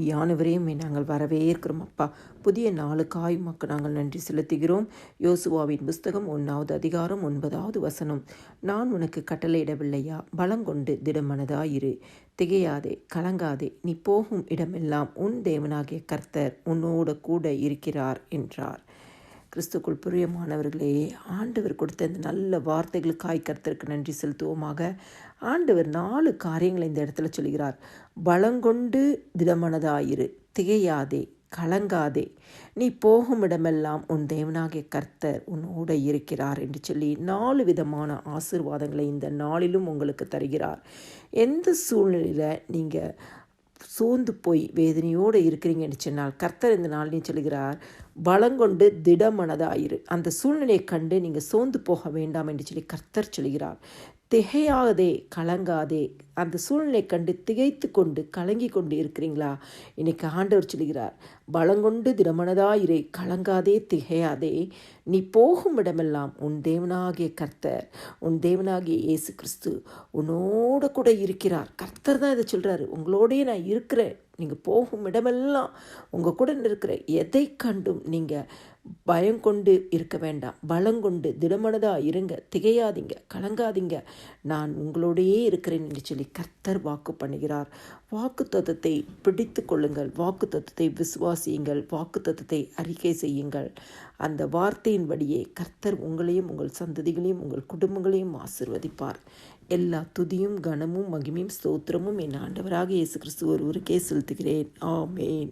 ஆவியானவரையுமே நாங்கள் வரவேற்கிறோம் அப்பா. புதிய நாளுக்காய் உமக்கு நாங்கள் நன்றி செலுத்துகிறோம். யோசுவாவின் புஸ்தகம் ஒன்றாவது அதிகாரம் ஒன்பதாவது வசனம். நான் உனக்கு கட்டளையிடவில்லையா? பலங்கொண்டு திடமனதாயிரு. திகையாதே கலங்காதே நீ போகும் இடமெல்லாம் உன் தேவனாகிய கர்த்தர் உன்னோட கூட இருக்கிறார் என்றார். கிறிஸ்துக்குள் பிரியமானவர்களே ஆண்டவர் கொடுத்த இந்த நல்ல வார்த்தைகளுக்காய் கர்த்தருக்கு நன்றி செலுத்துவோமாக. ஆண்டவர் நாலு காரியங்களை இந்த இடத்துல சொல்கிறார். பலங்கொண்டு திடமனதாயிரு திகையாதே கலங்காதே. நீ போகும் இடமெல்லாம் உன் தேவனாகிய கர்த்தர் உன்னோட இருக்கிறார் என்று சொல்லி நாலு விதமான ஆசீர்வாதங்களை இந்த நாளிலும் உங்களுக்கு தருகிறார். எந்த சூழ்நிலையில் நீங்கள் சோர்ந்து போய் வேதனையோடு இருக்கிறீங்கன்னு சொன்னால் கர்த்தர் இந்த நாளிலையும் சொல்கிறார் பலங்கொண்டு திடமனதாயிரு. அந்த சூழ்நிலையை கண்டு நீங்கள் சோர்ந்து போக வேண்டாம் என்று சொல்லி கர்த்தர் சொல்கிறார் திகையாதே கலங்காதே அந்த சூழ்நிலை கண்டு திகைத்து கொண்டு கலங்கி கொண்டு இருக்கிறீங்களா இன்னைக்கு ஆண்டவர் சொல்கிறார் பலங்கொண்டு திடமனதாயிரே கலங்காதே திகையாதே. நீ போகும் இடமெல்லாம் உன் தேவனாகிய கர்த்தர் உன் தேவனாகிய இயேசு கிறிஸ்து உன்னோட கூட இருக்கிறார். கர்த்தர் தான் இதை சொல்கிறாரு உங்களோடயே நான் இருக்கிறேன். நீங்கள் போகும் இடமெல்லாம் உங்கள் கூட இருக்கிற எதை கண்டும் நீங்கள் பயம் கொண்டு இருக்க வேண்டாம். பலங்கொண்டு திடமனதாக இருங்க. திகையாதீங்க. கலங்காதீங்க. நான் உங்களோடையே இருக்கிறேன் என்று சொல்லி கர்த்தர் வாக்கு பண்ணுகிறார். வாக்கு தத்துவத்தை பிடித்து கொள்ளுங்கள். வாக்கு தத்துவத்தை விசுவாசியுங்கள். வாக்கு தத்துவத்தை அறிக்கை செய்யுங்கள். அந்த வார்த்தையின்படியே கர்த்தர் உங்களையும் உங்கள் சந்ததிகளையும் உங்கள் குடும்பங்களையும் ஆசிர்வதிப்பார். எல்லா துதியும் கனமும் மகிமையும் ஸ்தோத்திரமும் என் ஆண்டவராக இயேசு கிறிஸ்து ஒருவருக்கே செலுத்துகிறேன். ஆமேன்.